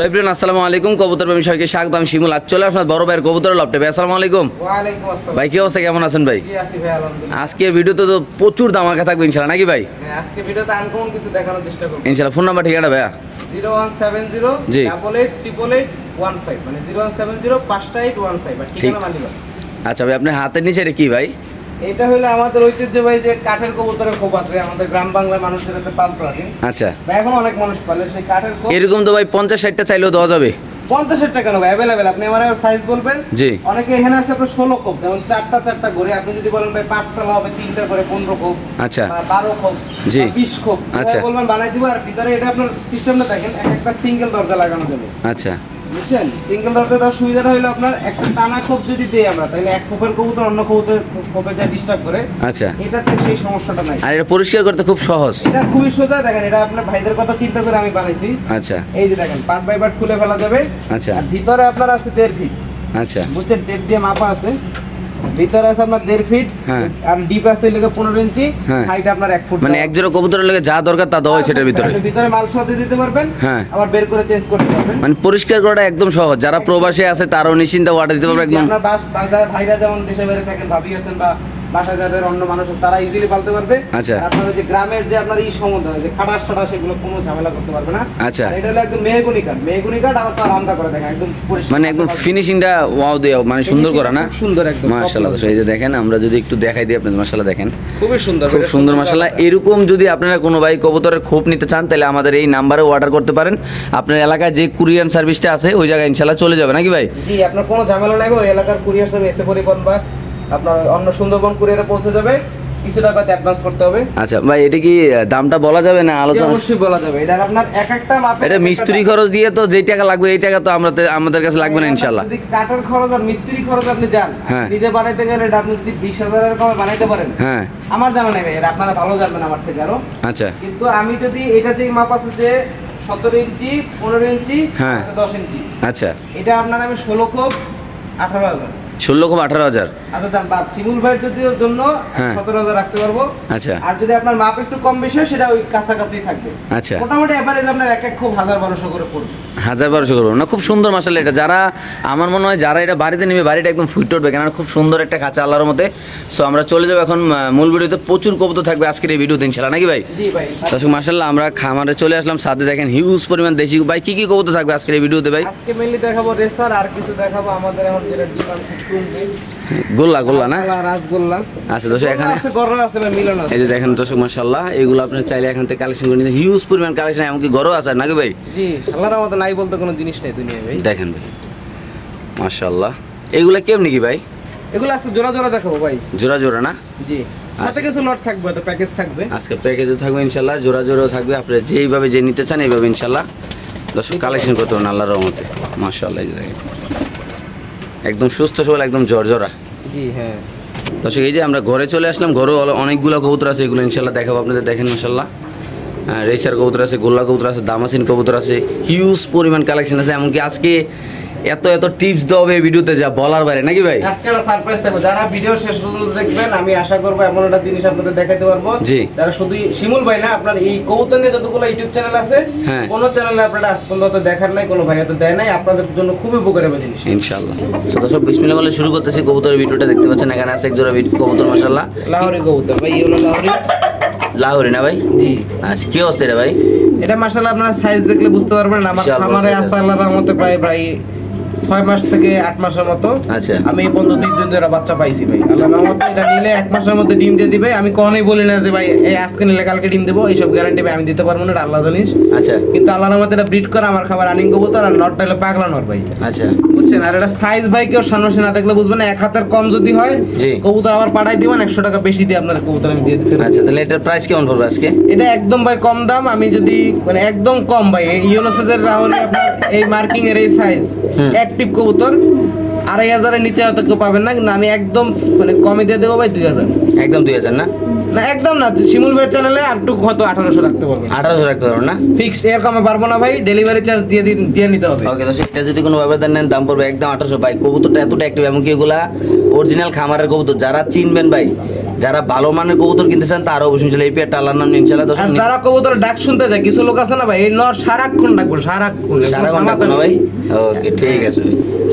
লাইব্রেন আসসালামু আলাইকুম। কবুতর প্রেমী সবাইকে স্বাগত। আমি শিমুল। আজ চলে আপনার বড় ভাইয়ের কবুতর লপটে ভাই আসসালামু আলাইকুম। ভাই কি অবস্থা? কেমন আছেন ভাই? ভাই আজকের ভিডিওতে তো প্রচুর দামাকা থাকবে ইনশাল্লাহ নাকি ভাই? হ্যাঁ, আজকে ভিডিওতে আনকমন কিছু দেখানোর চেষ্টা করব ইনশাল্লাহ ফোন নাম্বার ঠিকানা ভাইয়া? Zero one seven zero double eight triple eight one five. মানে জিরো ওয়ান সেভেন জিরো পাঁচটা এইট ওয়ান ফাইভ। ঠিক। ঠিকানা আচ্ছা ভাই আপনার হাতের নিচে এটা কি ভাই? এটা হলো আমাদের ঐতিহ্যবাহী যে কাঠের কবুতরের খোপ আছে আমাদের গ্রাম বাংলার মানুষের এতে পালতো আগে আচ্ছা। এখন অনেক মানুষ পালে সেই কাঠের খোপ এরকম তো ভাই পঞ্চাশ ষাটটা চাইলেও দেওয়া যাবে। পঞ্চাশের টাকা নেব অ্যাভেলেবেল আপনি আমার সাইজ বলবেন? জি। অনেকে এখানে আছে আপনার ষোলো কোপ যেমন চারটা চারটা করে আপনি যদি বলেন ভাই পাঁচতলা হবে তিনটা করে পনেরো কোপ আচ্ছা। বারো খোপ জি। বিশ আচ্ছা। আচ্ছা বলবেন বানাই দিব আর ভিতরে এটা আপনার সিস্টেমটা দেখেন এক একটা সিঙ্গেল দরজা লাগানো যাবে। আচ্ছা। বুঝছেন? সিঙ্গেল ধরতে তার সুবিধাটা হলো আপনার একটা টানা খোপ যদি দেই আমরা তাহলে এক খোপের কবুতর অন্য খোপে খোপে যা ডিস্টার্ব করে। আচ্ছা। এটাতে সেই সমস্যাটা নাই। আর এটা পরিষ্কার করতে খুব সহজ। এটা খুবই সোজা দেখেন এটা আপনার ভাইদের কথা চিন্তা করে আমি বানাইছি। আচ্ছা। এই যে দেখেন পার্ট বাই পার্ট খুলে ফেলা যাবে। আচ্ছা। ভিতরে আপনার আছে দেড় ফিট আচ্ছা। বুঝছেন টেপ দিয়ে মাপা আছে। ভিতরে আছে আপনার দেড় ফিট হ্যাঁ। আর ডিপ আছে লেগে পনেরো ইঞ্চি হ্যাঁ। হাইট আপনার এক ফুট মানে এক জোড়া কবুতরের লেগে যা দরকার তা দেওয়া এটার ভিতরে ভিতরে মাল সাথে দিতে পারবেন হ্যাঁ। আবার বের করে চেঞ্জ করতে পারবেন মানে পরিষ্কার করাটা একদম সহজ যারা প্রবাসী আছে তারাও নিশ্চিন্তে অর্ডার দিতে পারবে একদম আপনার ভাইরা যেমন দেশে বাইরে থাকেন ভাবি আছেন বা বাসায় যাদের অন্য মানুষ আছে তারা ইজিলি পালতে পারবে। আচ্ছা। আপনার যে গ্রামের যে আপনার এই সমুদ্র যে খাটাস টাটাস সেগুলো কোনো ঝামেলা করতে পারবে না। আচ্ছা। এটা হলো একদম মেহগুনি কাঠ। মেহগুনি কাঠ আবার তার আমদা করে দেখেন একদম মানে একদম ফিনিশিংটা ওয়াও দেওয়া মানে সুন্দর করা না? সুন্দর একদম মাশাআল্লাহ। এই যে দেখেন আমরা যদি একটু দেখাই দিই আপনাদের মাশাআল্লাহ দেখেন। খুবই সুন্দর খুব সুন্দর মাশাআল্লাহ। এরকম যদি আপনারা কোনো ভাই কবুতরের খোপ নিতে চান তাহলে আমাদের এই নাম্বারে অর্ডার করতে পারেন। আপনার এলাকায় যে কুরিয়ান সার্ভিসটা আছে ওই জায়গায় ইনশাআল্লাহ চলে যাবে নাকি ভাই? জি আপনার কোনো ঝামেলা নাই ওই এলাকার কুরিয়ার সার্ভিস এসে পরিবহন বা আপনার অন্য সুন্দরবন কুরিয়ারে পৌঁছে যাবে কিছু টাকা অ্যাডভান্স করতে হবে। আচ্ছা ভাই এটা কি দামটা বলা যাবে না আলোচনা? অবশ্যই বলা যাবে। এটা আপনার এক একটা মাপে এটা মিস্ত্রি খরচ দিয়ে তো যেই টাকা লাগবে এই টাকা তো আমরা আমাদের কাছে লাগবে না ইনশাআল্লাহ। যদি কাঠের খরচ আর মিস্ত্রি খরচ আপনি যান হ্যাঁ। নিজে বানাইতে গেলে এটা আপনি যদি বিশ হাজারের কমে বানাইতে পারেন হ্যাঁ। আমার জানা নেই ভাই, এটা আপনারা ভালো জানবেন আমার থেকে আরও। আচ্ছা। কিন্তু আমি যদি এটা যে মাপ আছে যে সতেরো ইঞ্চি পনেরো ইঞ্চি হ্যাঁ। দশ ইঞ্চি আচ্ছা। এটা আপনার আমি ষোলো কোপ আঠারো হাজার। ষোলো কম আঠারো হাজার। আচ্ছা দাম বাদ। শিমুল ভাইয়ের যদি জন্য হ্যাঁ। সতেরো হাজার রাখতে পারব। আচ্ছা। আর যদি আপনার মাপ একটু কম বেশি হয় সেটা ওই কাছাকাছি থাকবে। আচ্ছা। মোটামুটি এভারেজ আপনার এক এক খুব হাজার বারোশো করে পড়বে। হাজার বারোশো করব না খুব সুন্দর মাসাল এটা। যারা আমার মনে হয় যারা এটা বাড়িতে নেবে বাড়িটা একদম ফুটে উঠবে কেননা খুব সুন্দর একটা খাঁচা আল্লাহর মধ্যে সো আমরা চলে যাব এখন মূল ভিডিওতে। প্রচুর কবুতর থাকবে আজকের এই ভিডিও দিন ইনশাল্লাহ নাকি ভাই? দর্শক মাসাল্লাহ আমরা খামারে চলে আসলাম। সাথে দেখেন হিউজ পরিমাণ দেশি ভাই কি কি কবুতর থাকবে আজকের এই ভিডিওতে ভাই? আজকে মেনলি দেখাবো রেসার আর কিছু দেখাবো আমাদের এখন যেটা ডিমান্ড গোল্লা গোল্লা না? রাসগোল্লা আচ্ছা এখানে আছে মিলন আছে। এই যে দেখেন দর্শক মাসাল্লাহ এগুলো আপনি চাইলে এখান থেকে কালেকশন করে নিতে হিউজ পরিমাণ কালেকশন এমনকি গরও আছে নাকি ভাই? জি আল্লাহর মতো নাই বলতে কোনো জিনিস নেই দুনিয়ায় ভাই। দেখেন ভাই মাশাল্লাহ এগুলা কেমনি কি ভাই? এগুলো আজকে জোড়া জোড়া দেখাবো ভাই। জোড়া জোড়া না? জি সাথে কিছু লট থাকবে তো প্যাকেজ থাকবে। আজকে প্যাকেজও থাকবে ইনশাল্লাহ জোড়া জোড়াও থাকবে আপনি যেইভাবে যে নিতে চান এইভাবে ইনশাল্লাহ দর্শক কালেকশন করতে পারেন আল্লাহর রহমতে। মাশাল্লাহ এই দেখেন। একদম সুস্থ সবল একদম ঝরঝরা। জি হ্যাঁ। দর্শক এই যে আমরা ঘরে চলে আসলাম ঘরেও অল- অনেকগুলো কবুতর আছে এগুলো ইনশাল্লাহ দেখাবো আপনাদের দেখেন ইনশাল্লাহ রেসার কবুতর আছে গোল্লা কবুতর আছে দামাসিন কবুতর আছে হিউজ পরিমাণ কালেকশন আছে এমনকি আজকে এত এত টিপস দেওয়া হবে এই ভিডিওতে যা বলার বাইরে নাকি ভাই? আজকে একটা সারপ্রাইজ থাকবে। যারা ভিডিও শেষ পর্যন্ত দেখবেন আমি আশা করব এমন একটা জিনিস আপনাদের দেখাতে পারব। জি। যারা শুধু শিমুল ভাই না আপনার এই কবুতর নিয়ে যতগুলো ইউটিউব চ্যানেল আছে হ্যাঁ। কোন চ্যানেলে আপনারা আজ পর্যন্ত দেখার নাই কোনো ভাই হয়তো দেয় নাই। আপনাদের জন্য খুবই উপকার হবে জিনিস ইনশাল্লাহ তো দর্শক বিসমিল্লাহ বলে শুরু করতেছি কবুতরের ভিডিওটা। দেখতে পাচ্ছেন এখানে আছে এক জোড়া ভিডিও কবুতর মাশাল্লাহ লাহোরি কবুতর। ভাই এই হলো লাহোরি? লাহোরি না ভাই? জি। আচ্ছা কি অবস্থা এটা ভাই? এটা মাশাআল্লাহ আপনারা সাইজ দেখলে বুঝতে পারবেন। আমার খামারে আছে আল্লাহর রহমতে প্রায় প্রায় ছয় মাস থেকে আট মাসের মতো আচ্ছা। আমি এই পর্যন্ত তিন দিন ধরে বাচ্চা পাইছি ভাই। আল্লাহর রহমতে এটা নিলে এক মাসের মধ্যে ডিম দিয়ে দিবে। আমি কখনোই বলি না যে ভাই এই আজকে নিলে কালকে ডিম দেবো এইসব গ্যারান্টি ভাই আমি দিতে পারব না আল্লাহ জানিস। আচ্ছা। কিন্তু আল্লাহর রহমতে এটা ব্রিড করে আমার খাবার রানিং কবুতর আর নটটা হলো পাগলা নট ভাই। আচ্ছা। বুঝছেন? আর এটা সাইজ ভাই কেউ সামনাসামনি না দেখলে বুঝবেন এক হাতের কম যদি হয় জি। কবুতর আবার পাঠাই দিবেন একশো টাকা বেশি দিয়ে আপনার কবুতর আমি দিয়ে দিতে আচ্ছা তাহলে এটার প্রাইস কেমন পড়বে আজকে? এটা একদম ভাই কম দাম আমি যদি মানে একদম কম ভাই এই ইয়েলো সাইজের রাহুল আপনার এই মার্কিং এর এই সাইজ হুম। অ্যাক্টিভ কবুতর আড়াই হাজারের নিচে হয়তো কেউ পাবেন না কিন্তু আমি একদম মানে কমে দিয়ে দেবো ভাই দুই হাজার। একদম দুই হাজার না? না একদম না শিমুল ভাইয়ের চ্যানেলে আর একটু হয়তো আঠারোশো রাখতে পারবেন আঠারোশো রাখতে পারবেন না? ফিক্স এর কমে পারব না ভাই ডেলিভারি চার্জ দিয়ে দিন- দিয়ে নিতে হবে। ওকে তো সেটা যদি কোনো ভাবে নেন দাম পড়বে একদম আঠারোশো। ভাই কবুতরটা এতটা অ্যাক্টিভ এমনকি এগুলা অরিজিনাল খামারের কবুতর যারা চিনবেন ভাই যারা ভালো মানের কবুতর কিনতে চান তারা অবশ্যই ইনশাল্লাহ এই পেয়ারটা আল্লাহর নাম ইনশাল্লাহ দর্শক আর যারা কবুতর ডাক শুনতে যায় কিছু লোক আছে না ভাই এই নর সারাক্ষণ ডাকবো সারাক্ষণ। সারাক্ষণ ঘণ্টা না ভাই? ওকে ঠিক আছে।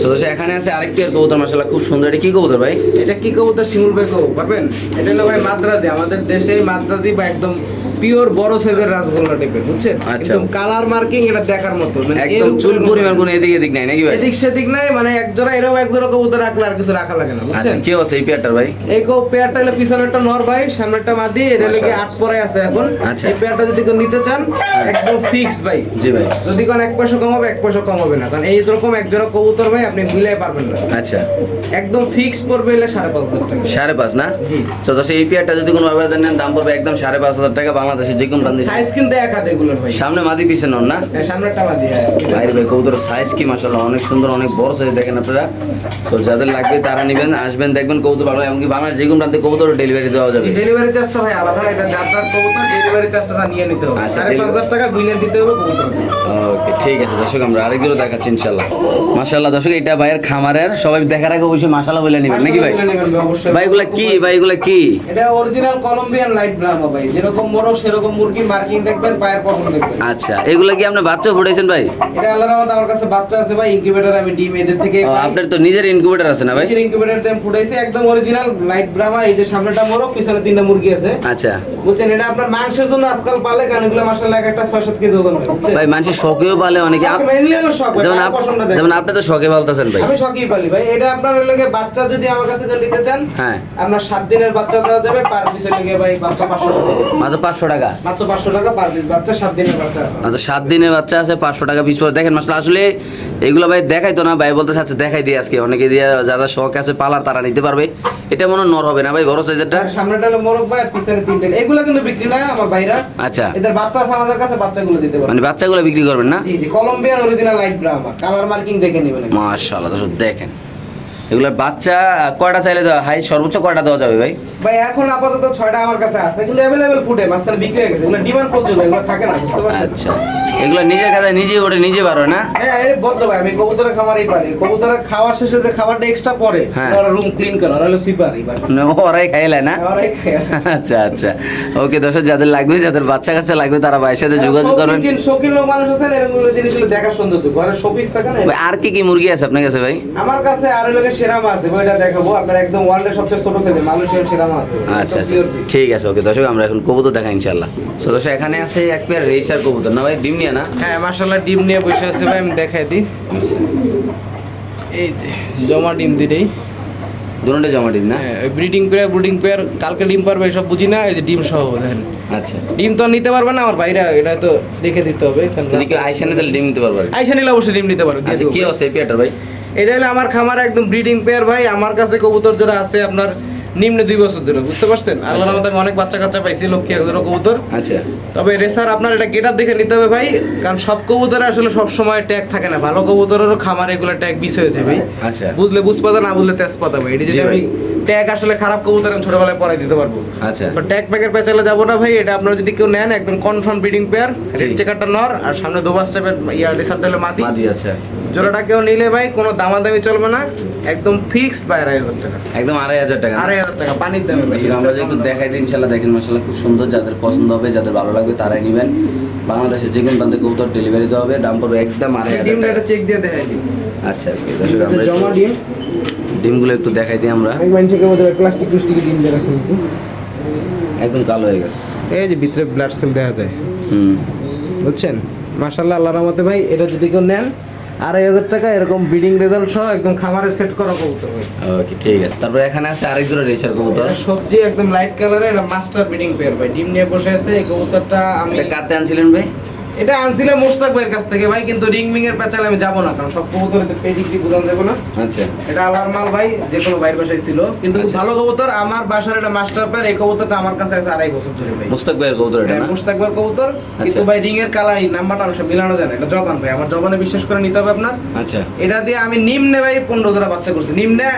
তো এখানে আছে আরেকটি কবুতর খুব সুন্দর। এটা কি কবুতর ভাই? এটা কি কবুতর? শিমুল ভাই পারবেন? এটা হলো ভাই মাদ্রাজি। আমাদের দেশে মাদ্রাজি বা একদম পিওর বড় সাইজের রাসগোল্লা টাইপের বুঝছেন? আচ্ছা। একদম কালার মার্কিং এটা দেখার মতো মানে একদম চুল পরিমাণ কোনো এদিক এদিক নাই নাকি ভাই? এদিক সেদিক নাই মানে এক জোড়া এরকম এক জোড়া কবুতর রাখলে আর কিছু রাখা লাগে না আচ্ছা বুঝছেন? কি আছে এই পেয়ারটার ভাই? এই কো পেয়ারটা হলো পিছনেরটা নর ভাই সামনেরটা মাদি এটা কি আট পরে আছে এখন। আচ্ছা। এই পেয়ারটা যদি কেউ নিতে চান একদম ফিক্স ভাই। জি ভাই। যদি কোন এক পয়সা কম হবে এক পয়সা কম হবে না কারণ এই রকম এক জোড়া কবুতর ভাই আপনি মিলাই পারবেন না। আচ্ছা। একদম ফিক্স পড়বে হলে সাড়ে পাঁচ হাজার টাকা। সাড়ে পাঁচ না? জি। তো দর্শক এই পেয়ারটা যদি কোনো নেন দাম পড়বে একদম সাড়ে পাঁচ হাজার টাকা বাংলাদেশে যে কোনো দাম সাইজ কিন্তু এক হাতে ভাই। সামনে মাদি পিছে নন না? হ্যাঁ, সামনেরটা মাদি হ্যাঁ। ভাই ভাই কবুতরের সাইজ কি অনেক সুন্দর অনেক বড় সাইজ দেখেন আপনারা। তো যাদের লাগবে তারা নেবেন আসবেন দেখবেন কবুতর ভালো এমনকি বাংলার যে কোনো প্রান্তে কবুতর ডেলিভারি দেওয়া যাবে। ডেলিভারি চার্জটা ভাই আলাদা এটা কবুতর ডেলিভারি চার্জটা নিয়ে নিতে হবে। আচ্ছা, সাড়ে পাঁচ হাজার টাকা গুইনে দিতে হবে কবুতর ওকে ঠিক আছে দর্শক আমরা আরেকগুলো দেখাচ্ছি ইনশাল্লাহ মাশাল্লাহ দর্শক এটা ভাইয়ের খামারের সবাই দেখার আগে অবশ্যই মাশাল্লাহ বলে নেবেন নাকি ভাই? ভাই এগুলা কি ভাই এগুলা কি এটা অরিজিনাল কলম্বিয়ান লাইট ব্রাহ্মা ভাই যেরকম মোরগ সেরকম মুরগি মার্কিং দেখবেন পায়ের পশম দেখবেন। আচ্ছা এগুলা কি আপনি বাচ্চা ফুটাইছেন ভাই? এটা আল্লাহর রহমতে আমার কাছে বাচ্চা আছে ভাই ইনকিউবেটর আমি ডিম এদের থেকে আপনার তো নিজের ইনকিউবেটর আছে না ভাই? নিজের ইনকিউবেটর যে আমি ফুটাইছি একদম অরিজিনাল লাইট ব্রাহ্মা এই যে সামনেটা মোরগ পিছনে তিনটা মুরগি আছে। আচ্ছা। বুঝছেন এটা আপনার মাংসের জন্য আজকাল পালে কারণ এগুলো মাসাল্লাহ একটা ছয় সাত কেজি ওজন ভাই মানুষের শখেও পালে অনেকে Mainly হলো শখ যেমন যেমন আপনি তো শখে বলতেছেন ভাই। আমি শখেই পালি ভাই। এটা আপনার লগে বাচ্চা যদি আমার কাছে নিতে চান হ্যাঁ। আপনার 7 দিনের বাচ্চা দেওয়া যাবে পার পিসের লগে ভাই বাচ্চা পাঁচশো টাকা। মাত্র পাঁচশো টাকা? মাত্র পাঁচশো টাকা পার পিস বাচ্চা সাত দিনের বাচ্চা আছে। মাত্র 7 দিনের বাচ্চা আছে পাঁচশো টাকা পিস দেখেন মাসলে আসলে এগুলো ভাই দেখাই তো না ভাই বলতে চাচ্ছে দেখাই দিয়ে আজকে। অনেকে দিয়ে যারা শখ আছে পালার তারা নিতে পারবে। এটা মনে নর হবে না ভাই বড় সাইজেরটা সামনেটা হলো মোরগ ভাই আর পিছনে তিনটে এগুলা কিন্তু বিক্রি না আমার ভাইরা। আচ্ছা। এদের বাচ্চা আছে আমাদের কাছে বাচ্চাগুলো দিতে পারবেন মানে বাচ্চাগুলো বিক্রি করবেন না? জি জি Colombian original light Brahma colour marking দেখে নেবেন। মাশাআল্লাহ দর্শক দেখেন। এগুলোর বাচ্চা কয়টা চাইলে দেওয়া হাই সর্বোচ্চ কয়টা দেওয়া যাবে ভাই? ভাই এখন আপাতত ছয়টা আমার কাছে আছে। কিন্তু অ্যাভেলেবেল ফুটে মাঝখানে বিক্রি হয়ে গেছে। এগুলো ডিমান্ড প্রচুর এগুলো থাকে না আচ্ছা। এগুলো নিজের কাছে নিজে ওঠে নিজে পারো না? হ্যাঁ এটা বদ্ধ ভাই আমি কবুতরের খামারই পারি কবুতরের খাওয়ার শেষে যে খাবারটা এক্সট্রা পরে হ্যাঁ। ওরা রুম ক্লিন করে ওরা হলো সুইপারই ভাই। না, ওরাই খাইলে না? ওরাই খায়। আচ্ছা আচ্ছা। ওকে দর্শক যাদের লাগবে যাদের বাচ্চা কাচ্চা লাগবে তারা ভাইয়ের সাথে যোগাযোগ করবেন। শৌখিন- শৌখিন লোক মানুষ আছেন এরকমগুলো জিনিসগুলো দেখার সৌন্দর্য। ঘরে শোপিস থাকে না? ভাই, আর কি কি মুরগি আছে আপনার কাছে ভাই? আমার কাছে আরও লোকের সেরামা আছে ওইটা দেখাবো আপনার একদম ওয়ার্ল্ডের সবচেয়ে ছোট সাইজের মালয়েশিয়ান সেরামা আছে। আচ্ছা আচ্ছা ঠিক আছে ওকে দর্শক আমরা এখন কবুতর দেখা তো দর্শক এখানে আছে এক পেয়ার রেসার কবুতর না ভাই ডিম নিয়ে না? হ্যাঁ মাশাআল্লাহ ডিম নিয়ে বসে আছে ভাই আমি দেখাই দিই। এই যে জমা ডিম দুটোটা জমা ডিম না? ব্রিডিং পেয়ার ব্রিডিং পেয়ার কালকে ডিম পারবে এসব বুঝি না এই যে ডিম সহ দেখেন। আচ্ছা। ডিম তো আর নিতে পারবে না আমার ভাইরা এটা তো দেখে দিতে হবে যদি কেউ আইসানে তাহলে ডিম নিতে পারবে। আইসা নিলে অবশ্যই ডিম নিতে পারবে আচ্ছা কি অবস্থা এই পেয়ারটার ভাই? এটা হলো আমার খামার একদম ব্রিডিং পেয়ার ভাই। আমার কাছে কবুতর যারা আছে আপনার নিম্ন দুই বছর ধরে বুঝতে পারছেন? আল্লাহ আমাদের আমি অনেক বাচ্চা কাচ্চা পাইছি লক্ষ্মী একজন কবুতর। আচ্ছা। তবে রেসার আপনার এটা গেট দেখে নিতে হবে ভাই কারণ সব কবুতরে আসলে সব সময় ট্যাগ থাকে না। ভালো কবুতরেরও খামার এগুলো ট্যাগ বিষ হয়েছে ভাই। আচ্ছা। বুঝলে বুঝ পাতা না বুঝলে তেজ পাতা ভাই। এটা যেটা। আমি ট্যাগ আসলে খারাপ কবুতর আমি ছোটবেলায় পরাই দিতে পারব। আচ্ছা। তো ট্যাগ প্যাকের পেছালে যাব না ভাই এটা আপনারা যদি কেউ নেন একদম কনফার্ম ব্রিডিং পেয়ার। চেকারটা নর আর সামনে দুবাস টাইপের ইয়া রেসার ডালে মাটি মাদি আচ্ছা। জোড়াটা কেউ নিলে ভাই কোনো দামাদামি চলবে না একদম ফিক্সড বাই আড়াই হাজার টাকা। একদম আড়াই হাজার টাকা। আড়াই হাজার টাকা পানির দামে ভাই আমরা যদি একটু দেখাই দিই ইনশাল্লাহ দেখেন মশলা খুব সুন্দর যাদের পছন্দ হবে যাদের ভালো লাগবে তারাই নেবেন। বাংলাদেশে যে কোনো প্রান্তে কবুতর ডেলিভারি দেওয়া হবে দাম পড়বে একদম আড়াই হাজার টাকা। চেক দিয়ে দেখাই দিই। আচ্ছা আমরা জমা ডিম। ডিমগুলো একটু দেখাই দিই আমরা। প্লাস্টিক প্লাস্টিকের ডিম রাখি একদম কালো হয়ে গেছে। এই যে ভিতরে ব্লাড সেল দেখা যায়। হুম। বুঝছেন? মাশাল্লাহ আল্লাহ রহমতে ভাই এটা যদি কেউ নেন আড়াই হাজার টাকা এরকম ব্রিডিং রেজাল্ট সহ একদম খামারে সেট করা কবুতর ভাই। ওকে ঠিক আছে। তারপর এখানে আছে আরেক জোড়া রেসার কবুতর। সবজি একদম লাইট কালারের এটা মাস্টার ব্রিডিং পেয়ার ভাই। ডিম নিয়ে বসে আছে এই কবুতরটা আমি কাটতে আনছিলেন ভাই? এটা আনছিলাম মোস্তাক ভাইয়ের কাছ থেকে। ভাই কিন্তু রিং মিং এর পেছালে আমি যাব না কারণ সব কবুতর কবুতরের পেডিগ্রি বুঝান দেবো না। আচ্ছা। এটা আলার মাল ভাই যে কোনো বাইরের বাসায় ছিল। কিন্তু আচ্ছা। ভালো কবুতর আমার বাসার এটা মাস্টার পেয়ার এই কবুতরটা আমার কাছে আছে আড়াই বছর ধরে ভাই। মুস্তাক ভাইয়ের কবুতর এটা হ্যাঁ, না? মুস্তাক ভাইয়ের কবুতর। কিন্তু আচ্ছা। ভাই রিং এর কালার এই নাম্বারটা অবশ্য মিলানো যায় না এটা জবান ভাই আমার জবানে বিশ্বাস করে নিতে হবে আপনার। আচ্ছা। এটা দিয়ে আমি নিম্নে ভাই পনেরো জোড়া বাচ্চা করছি। নিম্নে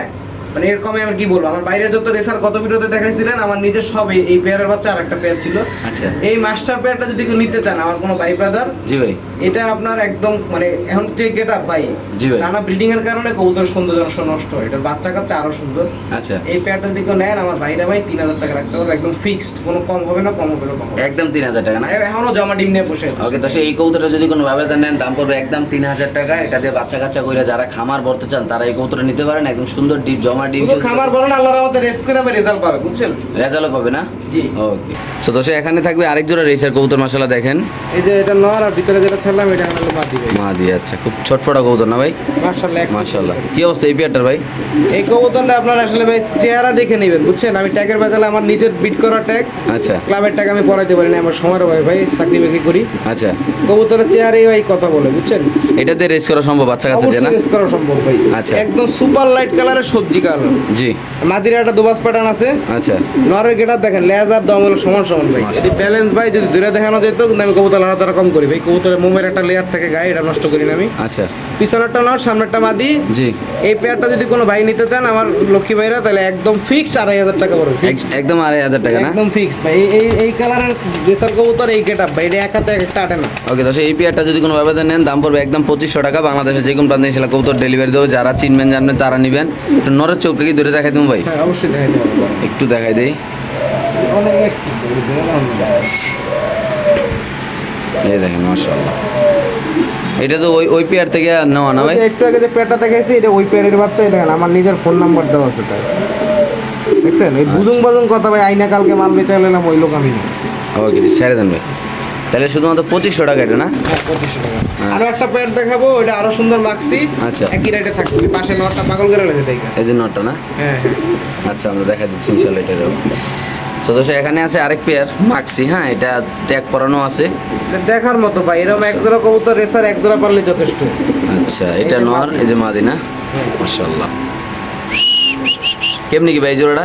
মানে এরকম আমি কি বলব? আমার বাইরে যত রেসার কত ভিডিওতে দেখাইছিলেন আমার নিজের সবই এই- এই পেয়ারের বাচ্চা আর একটা পেয়ার ছিল। আচ্ছা। এই মাস্টার পেয়ারটা যদি কেউ নিতে চান আমার কোনো ভাই ব্রাদার জি ভাই। এটা আপনার একদম মানে এখন যে গেট আপ ভাই। নানা ব্রিডিং এর কারণে কবুতর সৌন্দর্য নষ্ট হয়। এটার বাচ্চা কাচ্চা আরও সুন্দর। আচ্ছা। এই পেয়ারটা যদি কেউ নেন আমার ভাইরা ভাই তিন হাজার টাকা রাখতে পারবে। একদম ফিক্সড কোনো কম হবে না কম হবে না হবে। একদম তিন হাজার টাকা না? এখনও জমা ডিম নিয়ে বসে ওকে তো সেই কবুতরটা যদি কোনো ভাবে নেন দাম পড়বে একদম তিন হাজার টাকা। এটা দিয়ে বাচ্চা কাচ্চা করে যারা খামার ভরতে চান তারা এই কবুতরটা নিতে পারেন। একদম সুন্দর ডিপ জমা ডিম। খামার বলেন আল্লাহর আমাদের রেস্ট করে রেজাল্ট পাবে বুঝছেন? রেজাল্টও পাবে না? জি। ওকে তো দোষে এখানে থাকবে আরেক জোড়া রেসার কবুতর মশলা দেখেন। এই যে এটা নর আর ভিতরে যেটা ছাড়লাম এটা হলো মাদি ভাই। মা আচ্ছা খুব ছটফটা কবুতর না ভাই? মাশাআল্লাহ মাশাল্লাহ কি অবস্থা এই পেয়ারটার ভাই? এই কবুতরটা আপনারা আসলে ভাই চেহারা দেখে নেবেন বুঝছেন? আমি ট্যাগের বাজালে আমার নিজের বিট করা ট্যাগ আচ্ছা। ক্লাবের ট্যাগ আমি পড়াইতে পারি না আমার সময়ের ভাই ভাই চাকরি বাকরি করি। আচ্ছা। কবুতরের চেহারাই ভাই কথা বলে বুঝছেন? এটাতে রেস করা সম্ভব বাচ্চা দিয়ে না? রেস করা সম্ভব ভাই। আচ্ছা। একদম সুপার লাইট কালারের সবজি কালার জি। মাদিরা একটা দুবাস প্যাটার্ন আছে। আচ্ছা। নরের গেটার দেখেন লেজ আর দম হলো সমান সমান ভাই। যদি ব্যালেন্স ভাই যদি দূরে দেখানো যেত কিন্তু আমি কবুতর লাড়াতাড়া কম করি। ভাই কবুতরের মোমের একটা লেয়ার থাকে গায়ে এটা নষ্ট করি না আমি। আচ্ছা। পিছনেরটা নর সামনেরটা মাদি। জি। এই পেয়ারটা যদি কোনো ভাই নিতে চান আমার লক্ষ্মী ভাইরা তাহলে একদম ফিক্সড আড়াই হাজার টাকা পড়বে। এক- একদম আড়াই হাজার টাকা না? একদম ফিক্সড ভাই। এই এই কালারের রেসার কবুতর এই গেট আপ ভাই। এটা এক হাতে এক একটা আটে না। ওকে তো এই পেয়ারটা যদি কোনো ব্যবধান নেন দাম পড়বে একদম পঁচিশশো টাকা। বাংলাদেশে যে কোনো প্রান্তে সেটা কবুতর ডেলিভারি দেবো। যারা চিনবেন জানবেন তারা নেবেন। নরের চোখটা কি দূরে দেখাই দেবো? ভাই? হ্যাঁ অবশ্যই একটু দেখাই দেই। এই দেখেন মাশাআল্লাহ। এটা তো ওই ওই পেয়ার থেকে নেওয়া না ভাই? একটু আগে যে পেয়ারটা দেখাইছি এটা ওই পেয়ারের বাচ্চাই দেখেন আমার নিজের ফোন নাম্বার দেওয়া আছে তাই দেখছেন? ওই বুজুং বাজুং কথা ভাই আইনা কালকে মাল বেচা হলে না ওই লোক আমি ওকে ছেড়ে দেন ভাই। তাহলে শুধুমাত্র পঁচিশশো টাকা এটা না? হ্যাঁ পঁচিশশো টাকা। হ্যাঁ। আরও একটা প্যান্ট দেখাবো ওটা আরও সুন্দর মাখছি আচ্ছা। একই রেটে থাকবে। পাশে নটা পাগল করে লেগে দেখে এই যে নটটা না? হ্যাঁ হ্যাঁ। আচ্ছা আমরা দেখা দিচ্ছি ইনশাল্লাহ এটারও। তো দোষে এখানে আছে আরেক পেয়ার মাক্সি হ্যাঁ এটা ট্যাগ পরানো আছে। দেখার মতো ভাই এরকম এক জোড়া কবুতর রেসার এক জোড়া পারলে যথেষ্ট। আচ্ছা এটা এই যে নর মাদি। এই যে মাদিনা মাশাআল্লাহ। কেমনি কি ভাই জোড়াটা?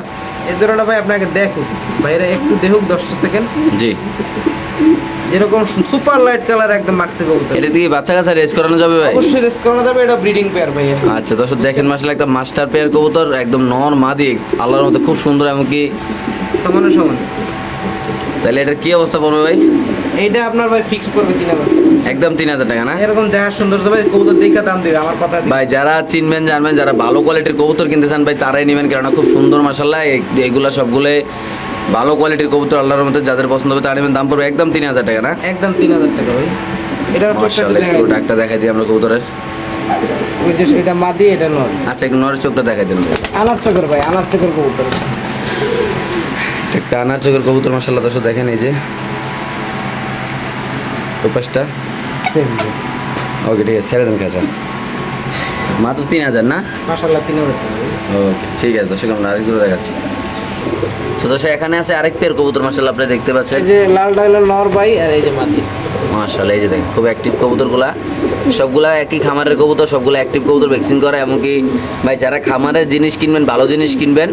এই জোড়াটা ভাই আপনাকে দেখুক ভাইরা একটু দেখুক দশ সেকেন্ড। জি। যেরকম সুপার লাইট কালার একদম মাক্সি কবুতর এটা দিয়ে বাচ্চা কাচ্চা রেস করানো যাবে ভাই? অবশ্যই রেস্ট করানো যাবে এটা ব্রিডিং পেয়ার ভাই আচ্ছা দর্শক দেখেন মাসাল একটা মাস্টার পেয়ার কবুতর একদম নর মাদি আল্লাহর মতো খুব সুন্দর এমনকি সমানে সমান। তাহলে এটার কি অবস্থা পড়বে ভাই? এইটা আপনার ভাই ফিক্স করবে তিন হাজার একদম তিন হাজার টাকা না? এরকম দেখার সুন্দর ভাই কবুতর দেখা দাম দিবে আমার কথা ভাই যারা চিনবেন জানবেন যারা ভালো কোয়ালিটির কবুতর কিনতে চান ভাই তারাই নেবেন কেননা খুব সুন্দর মাসাল্লাহ এগুলা সবগুলো ভালো কোয়ালিটির কবুতর আল্লাহর মধ্যে যাদের পছন্দ হবে তারা দাম পড়বে একদম তিন হাজার টাকা না? একদম তিন হাজার টাকা ভাই। এটা মার্শাল্লাহ দেখাই দিই আমরা কবুতরের। ওই যে এটা মাদি এটা নয় আচ্ছা একটু নরের চোখটা দেখাই দিন। আনার চকর ভাই আনার চকর কবুতর। একটা আনার চোখের কবুতর মাসাল্লাহ দর্শক দেখেন এই যে। উপাসটা ওকে ঠিক আছে ছেড়ে দেন কাছে মাত্র তিন হাজার না? মাসাল্লাহ তিন হাজার ওকে ঠিক আছে দর্শক আমরা আরেকগুলো দেখাচ্ছি। তো দর্শক এখানে আছে আরেক পেয়ার কবুতর মাসাল্লাহ আপনি দেখতে পাচ্ছেন। যে লাল ডাইল নর ভাই আর এই যে মাদি মাশাআল্লাহ এই যে দেখেন খুব অ্যাক্টিভ কবুতরগুলা। সবগুলা একই খামারের কবুতর সবগুলো অ্যাক্টিভ কবুতর ভ্যাকসিন করা এমনকি ভাই যারা খামারের জিনিস কিনবেন ভালো জিনিস কিনবেন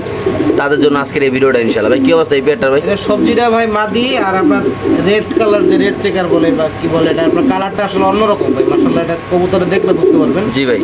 তাদের জন্য আজকের এই ভিডিওটা ইনশাল্লাহ ভাই কি অবস্থা এই পেয়ারটার ভাই? সবজিটা ভাই মাদি আর আপনার রেড কালার যে রেড চেকার বলে বা কি বলে এটা আপনার কালারটা আসলে অন্যরকম ভাই মাসাল্লাহ এটা কবুতরে দেখলে বুঝতে পারবেন। জি ভাই।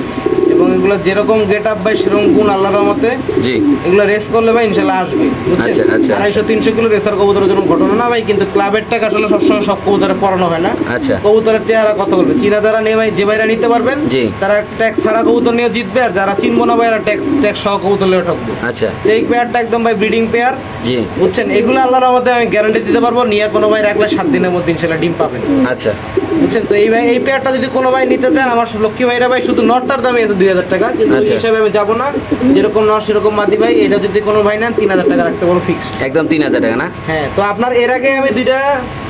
এগুলো যেরকম গেট আপ ভাই সেরকম গুণ আল্লাহর রহমতে জি। এগুলো রেস করলে ভাই ইনশাল্লাহ আসবে আচ্ছা, আচ্ছা, আড়াইশো তিনশো কিলো রেসার কবুতরের জন্য ঘটনা না ভাই কিন্তু ক্লাবের টাকা আসলে সবসময় সব কবুতরে পড়ানো হয় না। আচ্ছা। কবুতরের চেহারা কথা বলবে চীনা যারা নিয়ে ভাই যে ভাইরা নিতে পারবেন জি। তারা ট্যাক্স ছাড়া কবুতর নিয়ে জিতবে আর যারা চিনবো না ভাইরা ট্যাক্স ট্যাক্স সহ কবুতর নিয়ে ঠকবে। আচ্ছা। এই পেয়ারটা একদম ভাই ব্রিডিং পেয়ার জি। বুঝছেন? এগুলো আল্লাহর রহমতে আমি গ্যারান্টি দিতে পারব নিয়ে কোনো ভাই রাখলে সাত দিনের মধ্যে ইনশাল্লাহ ডিম পাবেন। আচ্ছা। বুঝছেন? তো এই ভাই এই পেয়ারটা যদি কোনো ভাই নিতে চান আমার লক্ষ্মী ভাইরা ভাই শুধু নটটার দামে আছে দুই হাজার টাকা কিন্তু আচ্ছা। হিসাবে আমি যাব না। যেরকম নট সেরকম মাদি ভাই এটা যদি কোনো ভাই নেন তিন হাজার টাকা রাখতে পারব ফিক্সড একদম তিন হাজার টাকা না? হ্যাঁ তো আপনার এর আগে আমি দুইটা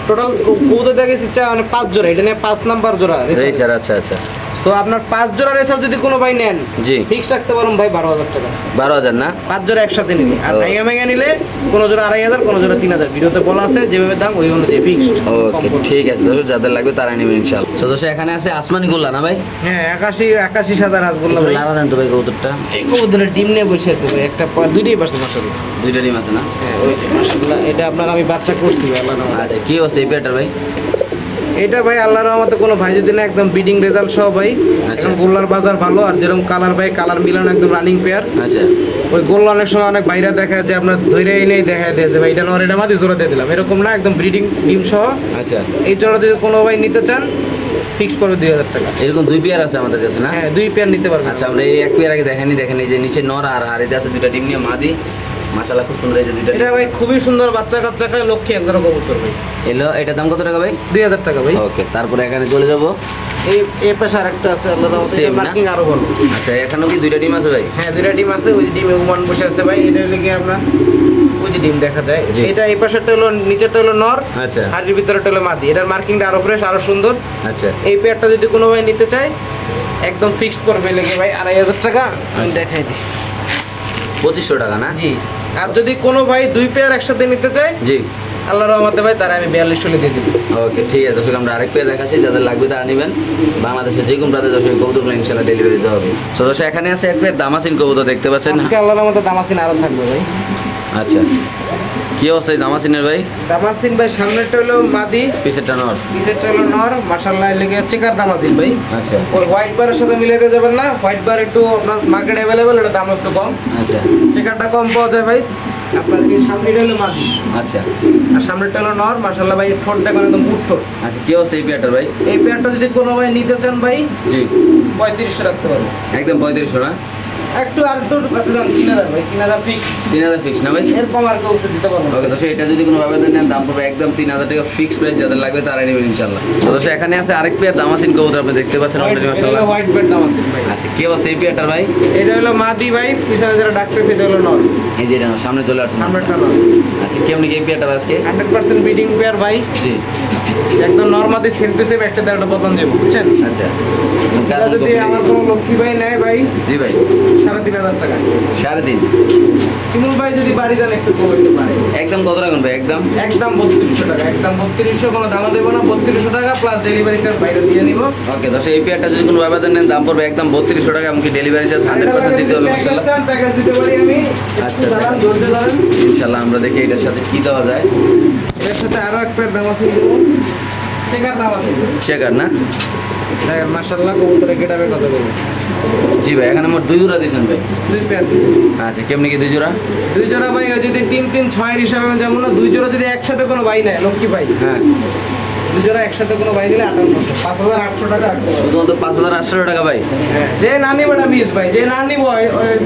টোটাল কবুতর দেখেছি মানে পাঁচ জোড়া এটা নিয়ে পাঁচ নাম্বার জোড়া আচ্ছা আচ্ছা। তো আপনার পাঁচ জোড়া রেসার যদি কোনো ভাই নেন জি। ফিক্স রাখতে পারুন ভাই বারো হাজার টাকা। বারো হাজার না? পাঁচ জোড়া একসাথে নিলে আর। ভেঙে ভেঙে নিলে কোনো জোড়া আড়াই হাজার কোনো জোড়া তিন হাজার। ভিডিওতে বলা আছে যেভাবে দাম ওই অনুযায়ী ফিক্সড ওকে ঠিক আছে দর্শক যাদের লাগবে তারা নেবেন ইনশাল্লাহ তো এখানে আছে আসমানি গোল্লা না ভাই? হ্যাঁ একাশি একাশি সাদা রাসগোল্লা ভাই। লাড়া দেন তো ভাই কবুতরটা। এই কবুতরের ডিম নিয়ে বসে আছে ভাই একটা দুইটাই পারছে মাসাল্লাহ দুইটা ডিম আছে না? হ্যাঁ ওই এটা আপনার আমি বাচ্চা করছি আল্লাহ আচ্ছা কি অবস্থা এই পেয়ারটার ভাই? এটা ভাই আল্লাহর রহমতে কোনো ভাই যদি না একদম বিডিং রেজাল্ট সহ ভাই আচ্ছা। এখন গোল্লার বাজার ভালো আর যেরকম কালার ভাই কালার মিলানো একদম রানিং পেয়ার আচ্ছা। ওই গোল্লা অনেক সময় অনেক বাইরে দেখা যায় আপনার ধরে এনেই দেখা দিয়েছে ভাই এটা নর এটা মাদি জোড়া দিয়ে দিলাম। এরকম না একদম ব্রিডিং ডিম সহ। আচ্ছা। এই জোড়া যদি কোনো ভাই নিতে চান ফিক্স করবে দুই হাজার টাকা। এরকম দুই পেয়ার আছে আমাদের কাছে না? হ্যাঁ দুই পেয়ার নিতে পারবেন। আচ্ছা আমরা এই এক পেয়ার আগে দেখেনি দেখেন এই যে নিচে নর আর আর এটা আছে দুইটা ডিম নিয়ে মাদি। মাশাআল্লাহ খুব সুন্দর এই যে দুইটা এটা ভাই খুবই সুন্দর বাচ্চা কাচ্চা খায় লক্ষ্মী এক জোড়া কবুতর ভাই। এলো এটা দাম কত টাকা ভাই? দুই হাজার টাকা ভাই। ওকে তারপরে এখানে চলে যাব। এই এই পাশে আরেকটা আছে রহমতে মার্কিং আরও ভালো আচ্ছা এখানেও কি দুইটা ডিম আছে ভাই? হ্যাঁ দুইটা ডিম আছে ওই ডিমে উমান বসে আছে ভাই এটা হলো কি আপনার ওই যে ডিম দেখা যায়। এটা এই পাশেরটা হলো নিচেরটা হলো নর আচ্ছা। আর এর ভিতরেটা হলো মাদি। এটার মার্কিংটা আরও ফ্রেশ আরও সুন্দর। আচ্ছা। এই পেয়ারটা যদি কোনো ভাই নিতে চায় একদম ফিক্সড করবে লেগে ভাই আড়াই হাজার টাকা আচ্ছা। দেখাই দিই। পঁচিশশো টাকা না? জি। আর যদি কোনো ভাই দুই পেয়ার একসাথে নিতে চায় জি। আল্লাহ রহমতে ভাই তারা আমি বিয়াল্লিশ হলে দিয়ে দিব। ওকে ঠিক আছে দর্শক আমরা আরেক পেয়ার দেখাচ্ছি যাদের লাগবে তারা নেবেন। বাংলাদেশের যে কোনো প্রান্তে দর্শক কবুতরগুলো ইনশাল্লাহ ডেলিভারি দিতে হবে। তো দর্শক এখানে আছে এক পেয়ার দামাসিন কবুতর দেখতে পাচ্ছেন। আজকে আল্লাহর রহমতে দামাসিন আরও থাকবে ভাই। আচ্ছা। কি অবস্থা দামাসিনের ভাই? দামাসিন ভাই সামনেরটা হলো মাদি। পিসেরটা নর। পিছেরটা হলো নর। মাশাআল্লাহ লেগে চেকার দামাসিন ভাই। আচ্ছা। ওই হোয়াইট বারের সাথে মিলাতে যাবেন না। হোয়াইট বার একটু আপনার মার্কেট অ্যাভেলেবেল এটা দাম একটু কম। আচ্ছা। চেকারটা কম পাওয়া যায় ভাই। আপনার কি সামনেটা হলো মাদি? আচ্ছা। আর সামনেরটা হলো নর। মাশাআল্লাহ ভাই ঠোঁট দেখবেন একদম বুট ঠোঁট আচ্ছা কি অবস্থা এই পেয়ারটার ভাই? এই পেয়ারটা যদি কোনো ভাই নিতে চান ভাই জি। পঁয়ত্রিশশো রাখতে পারবেন একদম পঁয়ত্রিশশো না? একটু আর একটু কাছে যান তিন হাজার ভাই তিন হাজার ফিক্স তিন হাজার ফিক্স না ভাই? এর কম আর কেউ দিতে পারব ওকে দর্শক এটা যদি কোনো আবেদন নেন দাম পড়বে একদম তিন হাজার টাকা ফিক্স প্রাইস যাদের লাগবে তারাই নেবেন ইনশাল্লাহ তো দর্শক এখানে আছে আরেক পেয়ার দামাসিন কবুতর আপনি দেখতে পাচ্ছেন অলরেডি মাসাল্লাহ হোয়াইট বেড দাম আছে ভাই। আচ্ছা কি অবস্থা এই পেয়ারটার ভাই? এটা হলো মাদি ভাই পিছনে যারা ডাকতেছে এটা হলো নর। এই যে এটা সামনে চলে আসছে সামনেরটা নর। আচ্ছা কেমনি এই পেয়ারটা আজকে? হান্ড্রেড পার্সেন্ট বিডিং পেয়ার ভাই। জি। একদম নর্মাদি সেলফি সেম একটা দেড়টা বদন যাব বুঝছেন? আচ্ছা। যদি আমার কোনো লক্ষ্মী ভাই নেয় ভাই জি ভাই। সাড়ে তিন হাজার টাকা? সাড়ে তিন শিমুল ভাই যদি বাড়ি যান একটু কমে পারে। একদম কত রাখুন ভাই একদম? একদম বত্রিশশো টাকা একদম বত্রিশশো কোনো দামা দেবো না বত্রিশশো টাকা প্লাস ডেলিভারি চার্জ বাইরে দিয়ে নিবো। ওকে দর্শক এই পেয়ারটা যদি কোনো আবেদন নেন দাম পড়বে একদম বত্রিশশো টাকা এমনকি ডেলিভারি চার্জ হান্ড্রেড পার্সেন্ট দিতে হবে প্যাকেজ দিতে পারি আমি। আচ্ছা। ধরেন। ইনশাল্লাহ আমরা দেখি এটার সাথে কি দেওয়া যায়। এর সাথে আরও এক প্যাট দাম আছে চেকার দাম আছে। চেকার না? মার্শাল্লাহ কবুতরে গেটাবে কত করব জি ভাই এখানে মোট দুই জোড়া দিয়েছেন ভাই। দুই প্যাট দিচ্ছে আচ্ছা কেমনি কি দুই জোড়া? দুই জোড়া ভাই ওই যদি তিন তিন ছয়ের হিসাবে যেমন না দুই জোড়া যদি একসাথে কোনো ভাই নেয় লক্ষ্মী ভাই। হ্যাঁ। দুই একসাথে কোনো ভাই নিলে আটান্নশো পাঁচ হাজার আটশো টাকা রাখতে শুধুমাত্র পাঁচ হাজার আটশো টাকা ভাই। যে না নিব ওটা মিস ভাই। যে না নিব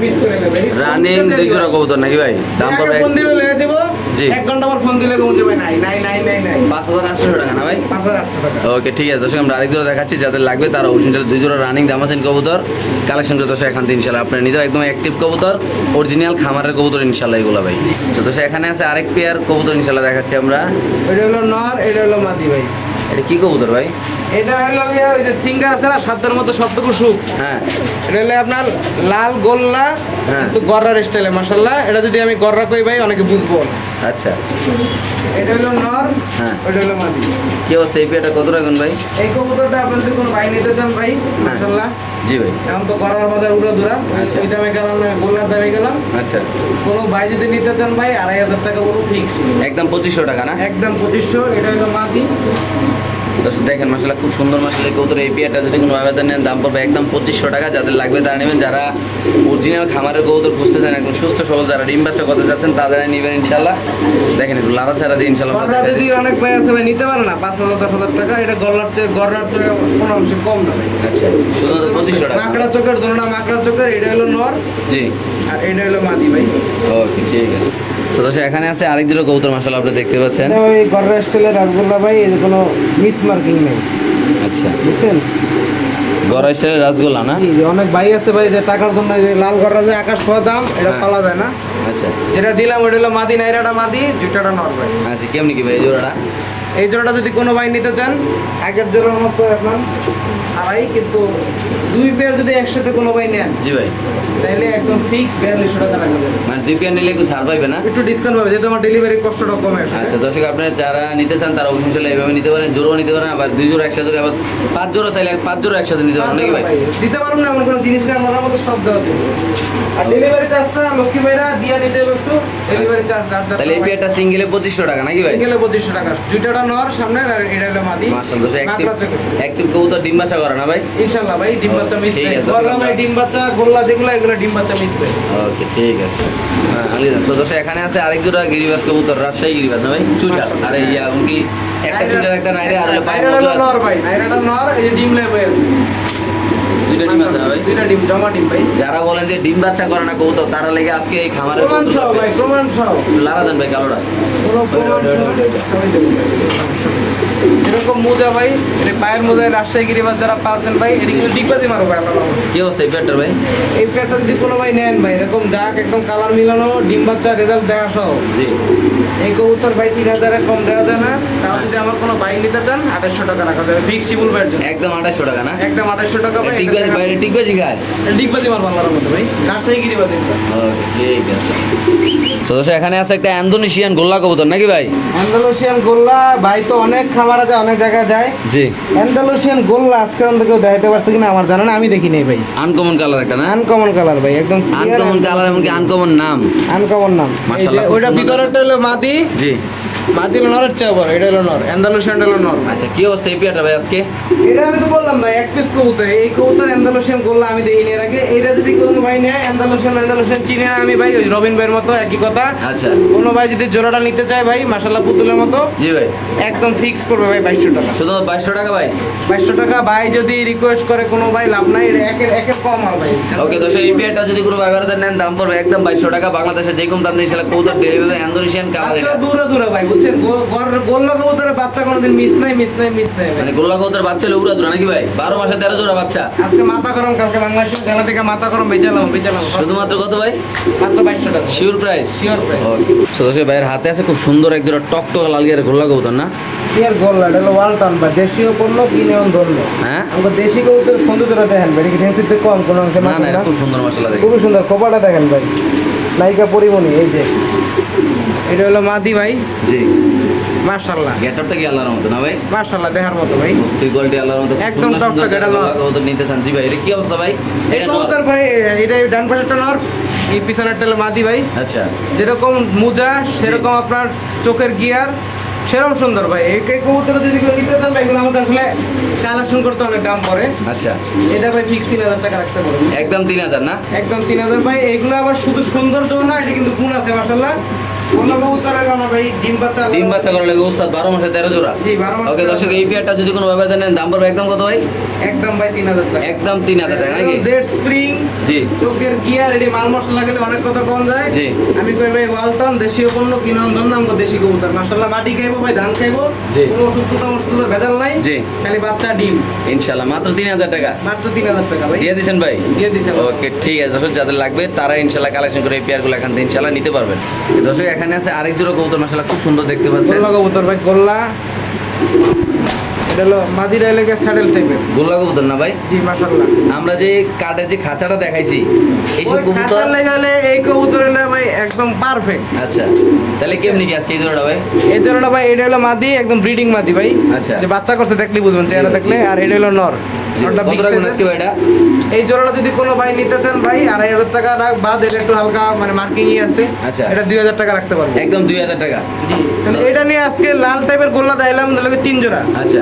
মিস করে নেবে। রানিং দুই জোড়া কবুতর নাকি ভাই? দাম পড়বে ফোন দিবে লেগে দেবো। জি। এক ঘণ্টা পর ফোন দিলে কমছে ভাই নাই নাই নাই নাই নাই। পাঁচ হাজার আটশো টাকা না ভাই? পাঁচ হাজার আটশো টাকা। ওকে ঠিক আছে। দর্শক আমরা আরেক জোড়া দেখাচ্ছি। যাদের লাগবে তারা অবশ্যই তাহলে দুই জোড়া রানিং দামাসিন কবুতর কালেকশন করে দর্শক এখান থেকে ইনশাল্লাহ আপনার নিতে একদম অ্যাক্টিভ কবুতর অরিজিনাল খামারের কবুতর ইনশাল্লাহ এগুলো ভাই। তো দর্শক এখানে আছে আরেক পেয়ার কবুতর ইনশাল্লাহ দেখাচ্ছি আমরা। এটা হলো নর এটা হলো মাদি ভাই। এটা কি কবুতর ভাই এটা হলো ওই যে সিঙ্গার আছে না সাদ্দার মতো সুখ হ্যাঁ এটা হলো আপনার লাল গোল্লা হ্যাঁ। তো গররার স্টাইলে মাশাল্লাহ এটা যদি আমি গররা কই ভাই অনেকে বুঝব। আচ্ছা। এটা হলো নর হ্যাঁ। ওটা হলো মাদি। কি অবস্থা? এই পেয়ারটা কত রাখুন ভাই? এই কবুতরটা আপনি যদি কোনো ভাই নিতে চান ভাই? মাসাল্লাহ জি ভাই। এখন তো করার বাজার উড়া ধুরা। আচ্ছা। ওই দামে গেলাম না গোল্লার দামে গেলাম। আচ্ছা। কোনো ভাই যদি নিতে চান ভাই আড়াই হাজার টাকা পুরো ফিক্স একদম পঁচিশশো টাকা না? একদম পঁচিশশো এটা হলো মাদি। দর্শক দেখেন মাসাল্লাহ খুব সুন্দর এই কবুতর এই পেয়ারটা যদি কোনো আবেদন নেন দাম পড়বে একদম পঁচিশশো টাকা। যাদের লাগবে তারা নেবেন। যারা অরিজিনাল খামারের কবুতর খুঁজতে চান একদম সুস্থ সবল যারা ডিম বাচ্চা করতে চাচ্ছেন তাদের নেবেন ইনশাল্লাহ দেখেন একটু লাড়া ছাড়া দিয়ে ইনশাল্লাহ যদি অনেক ভাই আছে ভাই নিতে পারে না? পাঁচ হাজার দশ হাজার টাকা এটা গররার চেয়ে গররার চেয়ে কোনো অংশে কম না আচ্ছা শুধুমাত্র পঁচিশশো টাকা। মাকড়া চোখের ধরুন মাকড়া চোখের এটা হলো নর। জি। আর এটা হলো মাদি ভাই। ওকে ঠিক আছে। তো দর্শক এখানে আছে আরেক দুটো কবুতর মাসাল্লাহ আপনি দেখতে পাচ্ছেন। ওই গররা স্টাইলের রাসগোল্লা ভাই এর কোনো মিস মার্কিং নেই। আচ্ছা। বুঝছেন? গড়াই স্টাইলের রাসগোল্লা না? অনেক ভাই আছে ভাই যে টাকার জন্য যে লাল গররা যে আকাশ ছোঁয়া দাম এটা হ্যাঁ। পালা যায় না। আচ্ছা। যেটা দিলাম ওটা হলো মাদি নাইরাটা মাদি জুটাটা নর ভাই আচ্ছা কেমনি কি ভাই জোড়াটা? এই জোড়াটা যদি কোনো ভাই নিতে চান আগের জোড়ার মতো এখন আড়াই কিন্তু দুই পেয়ার যদি একসাথে কোনো ভাই নেন জি ভাই। তাহলে একদম ফিক্স বিয়াল্লিশশো টাকা রাখা যাবে। মানে দুই পেয়ার নিলে একটু ছাড় পাইবে না? একটু ডিসকাউন্ট পাবে যেহেতু আমার ডেলিভারি কষ্টটা কমে আচ্ছা দর্শক আপনারা যারা নিতে চান তারা অবশ্যই চাইলে এইভাবে নিতে পারেন জোরও নিতে পারেন আবার দুই জোড়া একসাথে আবার পাঁচ জোড়া চাইলে পাঁচ জোড়া একসাথে নিতে পারেন নাকি ভাই? দিতে পারব না এমন কোনো জিনিস না আমার মতো সব দেওয়া আর ডেলিভারি চার্জটা লক্ষ্মী ভাইরা দিয়ে নিতে হবে একটু ডেলিভারি চার্জ তাহলে এই পেয়ারটা সিঙ্গেলে পঁচিশশো টাকা নাকি ভাই? গেলে পঁচিশশো টাকা। দুইটা নর সামনে আর এটা হলো মাদি। মাসাল একটিভ মাত্রা একটিভ কবুতর ডিম বাচ্চা করে না ভাই? ইনশাল্লাহ ভাই ডিম বাচ্চা মিস ঠিক আছে, গোল্লা ডিম বাচ্চা গোল্লা যেগুলো এগুলো ডিম বাচ্চা মিস ওকে ঠিক আছে। হ্যাঁ তো দর্শক এখানে আছে আরেক জোড়া গিরিবাস কবুতর রাজশাহী গিরিবাস না ভাই? চুইটার। আরে ইয়া কি একটা নাইরে আর। নর ভাই নাইরাটা নর এই ডিম লেবে আছে। দুইটা ডিম আছে ভাই দুইটা ডিম জমা ডিম ভাই যারা বলেন যে ডিম বাচ্চা করে না কবুতর তারা লেগে আজকে এই খামারে প্রমাণ সহ ভাই প্রমাণ সহ লারা দেন ভাই কালোটা কোনো প্রমাণ সহ আমি দেবো ভাই। এরকম মোজা ভাই এটা পায়ের মোজায় রাজশাহী গিরিবাস যারা পাচ্ছেন ভাই এটা কিন্তু ডিগবাজি মারো ভাই আপনার কি অবস্থা এই পেয়ারটার ভাই এই প্যাটটা যদি কোনো ভাই নেন ভাই এরকম যাক একদম কালার মিলানো ডিম বাচ্চা রেজাল্ট দেখা সহ জি এই কবুতর ভাই তিন হাজারে কম দেওয়া যায় না তাও যদি আমার কোনো ভাই নিতে চান আঠাশশো টাকা রাখা যাবে ফিক্স শিবুল ভাইয়ের জন্য একদম আঠাশশো টাকা না একদম আঠাশশো টাকা ভাই টিকবাজি বাইরে ডিগবাজি গায় ডিগবাজি মারবো আল্লাহর মধ্যে ভাই। রাজশাহী গিরিবাজি ওকে ঠিক আছে। তো এখানে আছে একটা ইন্দোনেশিয়ান গোল্লা কবুতর নাকি ভাই? অ্যান্ডালুসিয়ান গোল্লা ভাই তো অনেক খাবার আছে অনেক জায়গায় যায় জি। অ্যান্ডালুসিয়ান গোল্লা আজকে অন্তত কেউ দেখাতে পারছে কিনা আমার জানা না আমি দেখি নাই ভাই। আনকমন কালার একটা না? আনকমন কালার ভাই একদম আনকমন কালার এমনকি আনকমন নাম। আনকমন নাম। মাশাআল্লাহ, ওইটা ভিতরেরটা হলো মাদি। জি। মাদি হলো নরের চেয়ে এটা হলো নর। অ্যান্ডালুসিয়ান হলো নর। আচ্ছা কি অবস্থা এই ভাই আজকে? এটা আমি তো বললাম ভাই এক পিস কবুতর। এই কবুতর অ্যান্ডালুসিয়ান গোল্লা আমি দেখিনি এর আগে। এটা যদি কোনো ভাই নেয় অ্যান্ডালুসিয়ান অ্যান্ডালুসিয়ান চিনি না আমি ভাই ওই রবিন ভাইয়ের মতো একই কথা আচ্ছা। কোনো ভাই যদি জোড়াটা নিতে চায় ভাই মাসাল্লাহ পুতুলের মতো। জি ভাই। একদম ফিক্স করবে ভাই বাইশশো টাকা। শুধু বাইশশো টাকা ভাই? বাইশশো টাকা ভাই যদি রিকোয়েস্ট করে কোনো ভাই লাভ নাই একের একের কম হয় ভাই। ওকে তো এই পেয়ারটা যদি কোনো ব্যবহারদের নেন দাম পড়বে একদম বাইশশো টাকা। বাংলাদেশে যে কোনো দাম দিয়ে সেটা কৌতার ডেলিভারি ইন্দোনেশিয়ান বাচ্চা দূরে দূরে ভাই বুঝছেন? গোল্লা কবুতরের বাচ্চা কোনোদিন মিস নাই মিস নাই মিস নাই মানে গোল্লা কৌতার বাচ্চা হলে উড়া দুরা নাকি ভাই? বারো মাসে তেরো জোড়া বাচ্চা। আজকে মাথা গরম কালকে বাংলাদেশের খেলা থেকে মাথা গরম বেচালাম বেচালাম শুধুমাত্র কত ভাই? মাত্র বাইশশো টাকা। শিওর প্রাইস শিওর ভাই সদস্য ভাইয়ের হাতে আছে খুব সুন্দর এক জোড়া টক টক লাল গিয়ার গোল্লা কবুতর না? শিওর গোল্লা এটা হলো ওয়ালটন বা দেশীয় পণ্য কিনে ধরলো হ্যাঁ? আমাকে দেশি কবুতর সৌন্দর্যটা দেখেন ভাই এটা ফেন্সিতে কম কোনো অংশে না না খুব সুন্দর মশলা দেখি খুবই সুন্দর কপাটা দেখেন ভাই। নায়িকা পরিমণি এই যে। এটা হলো মাদি ভাই। জি। মার্শাল্লাহ গেট আপটা কি আল্লাহর মতো না ভাই? মার্শাল্লাহ দেখার মতো ভাই। মস্তি কোয়ালিটি আল্লাহর মতো একদম না। কবুতর নিতে চান। জি ভাই এটা কি অবস্থা ভাই? এটা ভাই এটা ডান পাশেরটা নর এই পিছনের টেলে মাদি ভাই। আচ্ছা। যেরকম মুজা সেরকম আপনার চোখের গিয়ার সেরকম সুন্দর ভাই। এই কবুতর যদি কেউ নিতে চান ভাই এগুলো আমাদের আসলে কালেকশন করতে অনেক দাম পড়ে। আচ্ছা। এটা ভাই ফিক্স তিন হাজার টাকা রাখতে পারবেন একদম তিন হাজার না? একদম তিন হাজার। ভাই এগুলো আবার শুধু সৌন্দর্য না এটা কিন্তু গুণ আছে মাসাল্লাহ ডিম বাচ্চা লাগে উস্তাদ বারো মাসে তেরো জোড়া। ওকে দর্শক এই পেয়ারটা যদি কোনো ব্যবহার নেন দাম পড়বে একদম কত ভাই? একদম ভাই তিন হাজার টাকা। একদম তিন হাজার টাকা নাকি? জেড স্প্রিং জি। চোখের গিয়ার এটি মাল মশলা অনেক কথা কম যায়। জি। আমি কই ভাই ওয়ালটন দেশীয় পণ্য কিনন্দন নাম দেশি কবুতর। মাশাআল্লাহ মাটি খাইবো ভাই ধান খাইবো। জি। কোনো অসুস্থতা অসুস্থতা ভেজাল নাই জি। খালি বাচ্চা ডিম। ইনশাল্লাহ মাত্র তিন হাজার টাকা? মাত্র তিন হাজার টাকা ভাই। দিয়ে দিচ্ছেন ভাই? দিয়ে দিছে ওকে ঠিক আছে দর্শক যাদের লাগবে তারা ইনশাল্লাহ কালেকশন করে এই পেয়ারগুলো এখান থেকে ইনশাল্লাহ নিতে পারবেন। দর্শক এখানে আছে আরেক জোড়া কবুতর মাসাল্লাহ খুব সুন্দর দেখতে পাচ্ছেন। গোল্লা কবুতর ভাই গোল্লা। এটা হলো মাদিরা এলাকা স্যাডেল টাইপের। গোল্লা কবুতর না ভাই? জি মাশাআল্লাহ। আমরা যে কাঠের যে খাঁচাটা দেখাইছি এইসব ওই কবুতর খাঁচার লাগালে এই কবুতর হলে ভাই একদম পারফেক্ট আচ্ছা তাহলে কেমনি কি আজকে এই জোড়াটা ভাই? এই জোড়াটা ভাই এটা হলো মাদি একদম ব্রিডিং মাদি ভাই। আচ্ছা। যে বাচ্চা করছে দেখলে বুঝবেন চেহারা দেখলে। আর এটা হলো নর। কত রাখবেন আজকে ভাই এটা? এই জোড়াটা যদি কোনো ভাই নিতে চান ভাই আড়াই হাজার টাকা রাখ বাদ এটা একটু হালকা মানে মার্কিংই আছে। আচ্ছা। এটা দুই হাজার টাকা রাখতে পারব। একদম দুই হাজার টাকা। জি। এটা নিয়ে আজকে লাল টাইপের গোল্লা দিলাম তাহলে তিন জোড়া। আচ্ছা।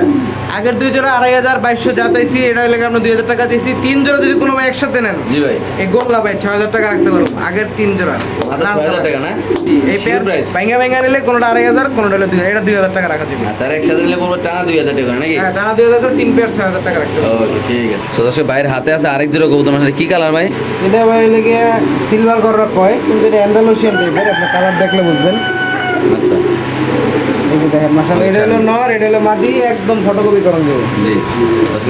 আগের দুই জোড়া আড়াই হাজার বাইশশো যা চাইছি এটা হলে আমরা দুই হাজার টাকা দিয়েছি। তিন জোড়া যদি কোনো ভাই একসাথে নেন জি ভাই। এই গোল্লা ভাই ছয় হাজার টাকা রাখতে পারব। আগের তিন জোড়া। মাত্র ছয় হাজার টাকা না? এই পেয়ার ভাঙ্গা ভাঙ্গা নিলে কোনোটা আড়াই হাজার কোনোটা হলে দুই হাজার। এটা দুই হাজার টাকা রাখা যাবে। আচ্ছা আর একসাথে নিলে পড়বে টানা দুই হাজার টাকা নাকি? টানা দুই হাজার করে তিন পেয়ার ছয় হাজার টাকা রাখতে পারব। ওকে ঠিক আছে। সদস্য ভাইয়ের হাতে আছে আরেক জোড়া কবুতর মানে কি কালার ভাই? এটা ভাই লেগে সিলভার করার কয় কিন্তু এটা অ্যান্ডালুসিয়ান টাইপের আপনি কালার দেখলে বুঝবেন। আচ্ছা।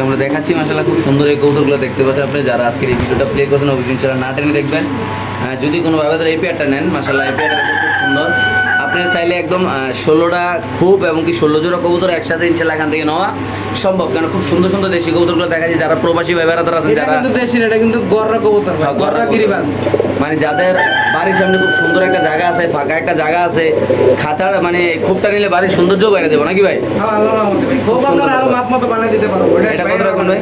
আমরা দেখাচ্ছি মাসাল্লাহ খুব সুন্দর এই কৌতুকগুলো দেখতে পাচ্ছেন আপনি। যারা আজকের এই ভিডিওটা প্লে করছেন অবশ্যই ইনশাল্লাহ না টেনে দেখবেন। যদি কোনো ভাবে এই পেয়ারটা নেন মাসাল্লাহ এই পেয়ারটা খুব সুন্দর। আপনি চাইলে একদম ষোলোটা খুব এবং কি ষোলো জোড়া কবুতর একসাথে ইনশাল্লাহ এখান থেকে নেওয়া। সম্ভব কেন খুব সুন্দর সুন্দর দেশি কবুতরগুলো দেখা যায় যারা প্রবাসী ভাই বেড়াতার আছেন যারা কিন্তু দেশি এটা কিন্তু গররা কবুতর হ্যাঁ, গররা গিরিবাজ। মানে যাদের বাড়ির সামনে খুব সুন্দর একটা জায়গা আছে ফাঁকা একটা জায়গা আছে খাঁচার মানে খুবটা নিলে বাড়ির সৌন্দর্য বাইরে দেবো নাকি ভাই? হ্যাঁ, আল্লাহর রহমতে ভাই। খুব সুন্দর আরও মাপ মতো বানিয়ে দিতে পারব এটা কত রাখুন ভাই?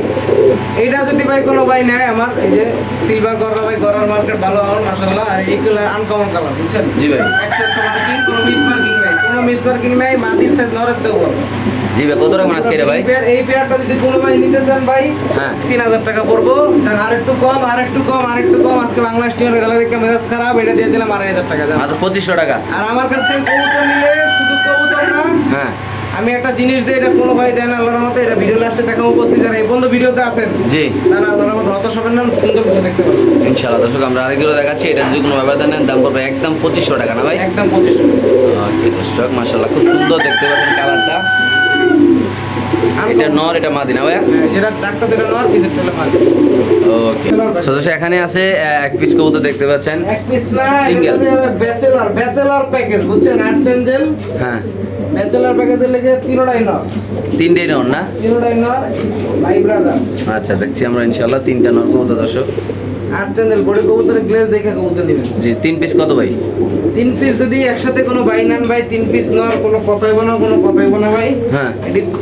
এটা যদি ভাই কোনো ভাই নেয় আমার এই যে সিলভার গররা ভাই গররার মার্কেট ভালো আমার মাশাআল্লাহ আর এইগুলো আনকমন কালার বুঝছেন? জি ভাই। একশো মার্কিং কোনো মিস মার্কিং নাই কোনো নাই মাদির সাইজ নরের দেবো। জি ভাই কত রাখুন আজকে ভাই? এই পেয়ার- এই পেয়ারটা যদি কোনো ভাই নিতে চান ভাই হ্যাঁ। তিন হাজার টাকা পড়ব। আর আরেকটু কম আরেকটু কম আরেকটু কম। আজকে বাংলা টিমের খেলা দেখে মেজাজ খারাপ এটা দিয়ে দিলাম আড়াই হাজার টাকা যান। পঁচিশশো টাকা। আর আমার কাছ থেকে কবুতর নিলে শুধু কবুতর না হ্যাঁ। আমি একটা জিনিস দিই এটা কোনো ভাই দেয় না আল্লাহর রহমতে এটা ভিডিও লাস্টে দেখাবো উপস্থিত যারা এই বন্ধু ভিডিওতে আছেন জি। তারা আল্লাহর রহমতে হতাশ হবেন না সুন্দর কিছু দেখতে পাবেন। ইনশাআল্লাহ দর্শক আমরা আরেকগুলো দেখাচ্ছি এটা যদি কোনো ব্যাপার দেন দাম পড়বে একদম পঁচিশশো টাকা না ভাই? একদম পঁচিশশো। টাকা দর্শক মাশাল্লাহ খুব সুন্দর দেখতে পাচ্ছেন কালারটা। এটা নর এটা মাদি না ভাইয়া? হ্যাঁ, যেটা ডাক্তার যেটা নয় পিসের মাছ ওকে। সদস্য এখানে আছে এক পিস কবুতর দেখতে পাচ্ছেন। এক পিস না Single. ব্যাচেলার ব্যাচেলার প্যাকেজ বুঝছেন? আর্টস এঞ্জেল হ্যাঁ। ব্যাচেলার প্যাকেজের লেগে তিনোটাই নয় তিনটেই নর না? তিনোটাই নয় ভাই ব্রাদার আচ্ছা দেখছি আমরা ইনশাল্লাহ তিনটা নর কবুতর দর্শক। আর্টস এঞ্জেল বড় কবুতরের গ্লেজ দেখে কবুতর নেবেন। জি তিন পিস কত ভাই? তিন পিস যদি একসাথে কোনো ভাই নেন ভাই তিন পিস নেওয়ার কোনো কথাই না কোনো কথাই না ভাই হ্যাঁ।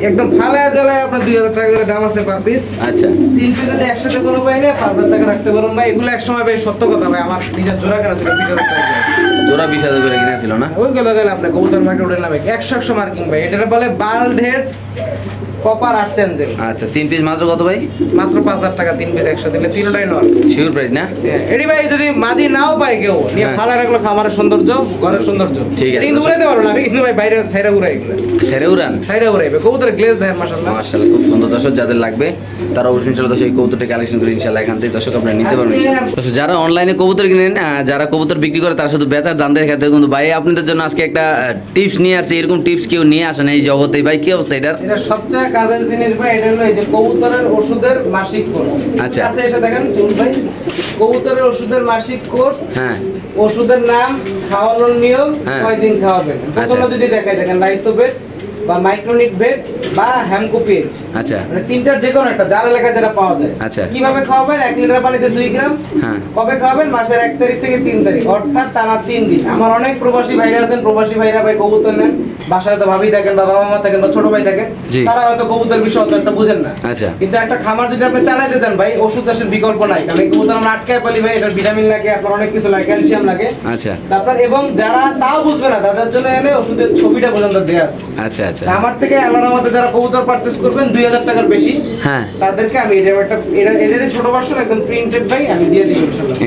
একদম ফালায় জ্বালায় আপনার দুই হাজার টাকা করে দাম আছে পার পিস আচ্ছা। তিন পিস যদি একসাথে কোনো ভাই নেয় পাঁচ হাজার টাকা রাখতে পারুন। ভাই এগুলো এক সময় ভাই সত্য কথা ভাই আমার নিজের জোড়া কেনা ছিল তিন হাজার টাকা জোড়া বিশ হাজার করে কিনেছিল না? ওইগুলো গেলে আপনার কবুতর মার্কেট উঠে নামে। একশো একশো মার্কিং ভাই এটা বলে বাল্ড হেড কপার চেঞ্জেল আচ্ছা তিন পিস মাত্র কত ভাই? মাত্র পাঁচ হাজার টাকা তিন পিস নিলে তিনটাই নয় শিওর প্রাইস না? এটি ভাই যদি মাদি নাও পায় কেউ নিয়ে হ্যাঁ। ফালা রাখল খামারের সৌন্দর্য ঘরের সৌন্দর্য। ঠিক আছে। কিন্তু উড়াইতে পারব না আমি কিন্তু ভাই বাইরে সাইরা উড়াই এগুলো। উড়ান? সাইরা উড়াইবে কবুতর গ্লেজ দেয় মাসাল্লাহ মার্শাল্লাহ খুব সুন্দর। দর্শক যাদের লাগবে তারা অবশ্যই ইনশাল্লাহ দর্শক এই কবুতরটি কালেকশন করে ইনশাল্লাহ এখান থেকে দর্শক আপনারা নিতে পারবেন। দর্শক যারা অনলাইনে কবুতর কিনেন যারা কবুতর বিক্রি করে তারা শুধু বেচার দামদের ক্ষেত্রে কিন্তু ভাই আপনাদের জন্য আজকে একটা টিপস নিয়ে আসছে। এরকম টিপস কেউ নিয়ে আসেন এই জগতে ভাই কি অবস্থা এটার? এটা সবচেয়ে কাজের জিনিস ভাই এটা হলো এই যে কবুতরের ওষুধের মাসিক কোর্স। আচ্ছা। আচ্ছা এসে দেখেন চুল ভাই। কবুতরের ওষুধের মাসিক কোর্স হ্যাঁ। ওষুধের নাম খাওয়ানোর নিয়ম হ্যাঁ। কয়দিন খাওয়াবেন? প্রথমে যদি দেখাই দেখেন লাইসোবেট বা মাইক্রোনিট বেড বা হ্যামকোপিএচ আচ্ছা। মানে তিনটার যে কোনো একটা যার এলাকায় যেটা পাওয়া যায়। আচ্ছা। কীভাবে খাওয়াবেন? এক লিটার পানিতে দুই গ্রাম। হ্যাঁ। কবে খাওয়াবেন? মাসের এক তারিখ থেকে তিন তারিখ। অর্থাৎ টানা তিন দিন। আমার অনেক প্রবাসী ভাইরা আছেন। প্রবাসী ভাইরা ভাই কবুতর নেন। বাসায় হয়তো ভাবি থাকেন বা বাবা মা থাকেন বা ছোট ভাই থাকেন। তারা হয়তো কবুতর বিষয় অত একটা বুঝেন না। আচ্ছা। কিন্তু একটা খামার যদি আপনি চালাইতে দেন ভাই ওষুধ আসার বিকল্প নাই। কারণ এই কবুতর আমরা আটকায় পালি ভাই এটার ভিটামিন লাগে আপনার অনেক কিছু লাগে ক্যালসিয়াম লাগে। আচ্ছা। আপনার এবং যারা তাও বুঝবে না তাদের জন্য এনে ওষুধের ছবিটা পর্যন্ত দেওয়া আছে। আচ্ছা আচ্ছা। তা আমার থেকে মধ্যে যারা কবুতর পারচেস করবেন দুই হাজার টাকার বেশি। হ্যাঁ। তাদেরকে আমি এরকম একটা এটা এটারই ছোট ভার্সন একদম প্রিন্টেড ভাই আমি দিয়ে দিব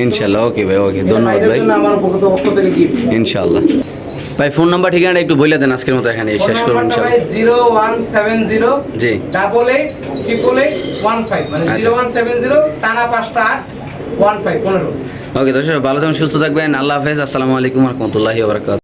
ইনশাআল্লাহ ওকে ভাই ওকে ধন্যবাদ ভাই। আমার পক্ষ থেকে গিফট ভাই ফোন নাম্বার ঠিকানাটা একটু বলে দেন আজকের মতো এখানে শেষ ওয়ান সেভেন জিরো জি। Double eight triple eight one five মানে আচ্ছা। জিরো ওয়ান সেভেন জিরো টানা পাঁচটা আট ওয়ান ফাইভ পনেরো। ওকে দর্শক ভালো থাকবেন সুস্থ থাকবেন আল্লাহ হাফেজ আসসালামু আলাইকুম রহমতুল্লাহি বারাকাত